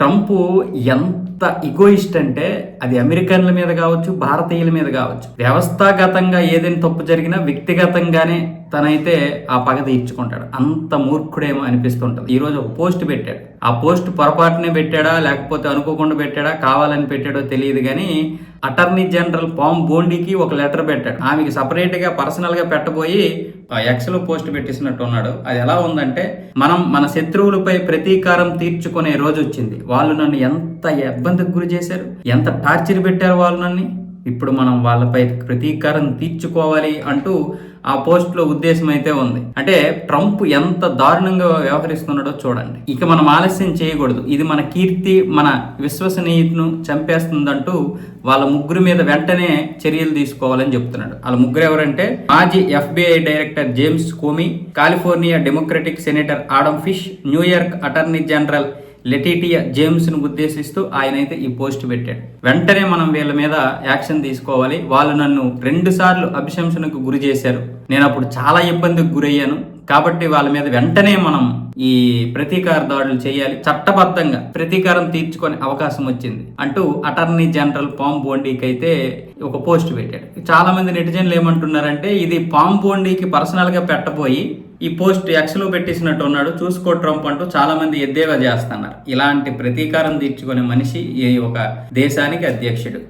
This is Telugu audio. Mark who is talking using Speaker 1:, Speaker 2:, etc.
Speaker 1: ట్రంప్ ఎంత ఇగోయిస్ట్ అంటే అది అమెరికన్ల మీద కావచ్చు భారతీయుల మీద కావచ్చు. వ్యవస్థాగతంగా ఏదైనా తప్పు జరిగినా వ్యక్తిగతంగానే తనైతే ఆ పగ తీర్చుకుంటాడు. అంత మూర్ఖుడేమో అనిపిస్తుంటది. ఈరోజు ఒక పోస్ట్ పెట్టాడు. ఆ పోస్ట్ పొరపాటునే పెట్టాడా లేకపోతే అనుకోకుండా పెట్టాడా కావాలని పెట్టాడో తెలియదు కానీ అటార్నీ జనరల్ పామ్ బోండికి ఒక లెటర్ పెట్టాడు. ఆమెకి సపరేట్గా పర్సనల్గా పెట్టబోయి ఎక్స్లో పోస్ట్ పెట్టేసినట్టు ఉన్నాడు. అది ఎలా ఉందంటే మనం మన శత్రువులపై ప్రతీకారం తీర్చుకునే రోజు వచ్చింది. వాళ్ళు నన్ను ఎంత ఇబ్బందికి గురి చేశారు? ఎంత టార్చర్ పెట్టారు వాళ్ళు నన్ను? ఇప్పుడు మనం వాళ్ళపై ప్రతీకారం తీర్చుకోవాలి అంటూ ఆ పోస్ట్లో ఉద్దేశం అయితే ఉంది. అంటే ట్రంప్ ఎంత దారుణంగా వ్యవహరిస్తున్నాడో చూడండి. ఇక మనం ఆలస్యం చేయకూడదు. ఇది మన కీర్తి మన విశ్వసనీయతను చంపేస్తుందంటూ వాళ్ళ ముగ్గురు మీద వెంటనే చర్యలు తీసుకోవాలని చెప్తున్నాడు. వాళ్ళ ముగ్గురు ఎవరంటే మాజీ FBI director James Comey California Democratic senator Adam fish New York attorney general Letitia జేమ్స్ను ఉద్దేశిస్తూ ఆయన అయితే ఈ పోస్ట్ పెట్టాడు. వెంటనే మనం వీళ్ళ మీద యాక్షన్ తీసుకోవాలి. వాళ్ళు నన్ను రెండు సార్లు అభిశంసనకు గురి చేశారు. నేను అప్పుడు చాలా ఇబ్బందికి గురయ్యాను. కాబట్టి వాళ్ళ మీద వెంటనే మనం ఈ ప్రతీకార దాడులు చేయాలి. చట్టబద్ధంగా ప్రతీకారం తీర్చుకునే అవకాశం వచ్చింది అంటూ అటార్నీ జనరల్ పామ్ బోండీకి అయితే ఒక పోస్ట్ పెట్టాడు. చాలా మంది నెటిజన్లు ఏమంటున్నారంటే ఇది పామ్ బోండీకి పర్సనల్గా పెట్టబోయి ఈ పోస్ట్ ఎక్స్ పెట్టేసినట్టు ఉన్నాడు. చూసుకో ట్రంప్ అంటూ చాలా మంది ఎద్దేవా చేస్తున్నారు. ఇలాంటి ప్రతీకారం తీర్చుకునే మనిషి ఈ ఒక దేశానికి అధ్యక్షుడు.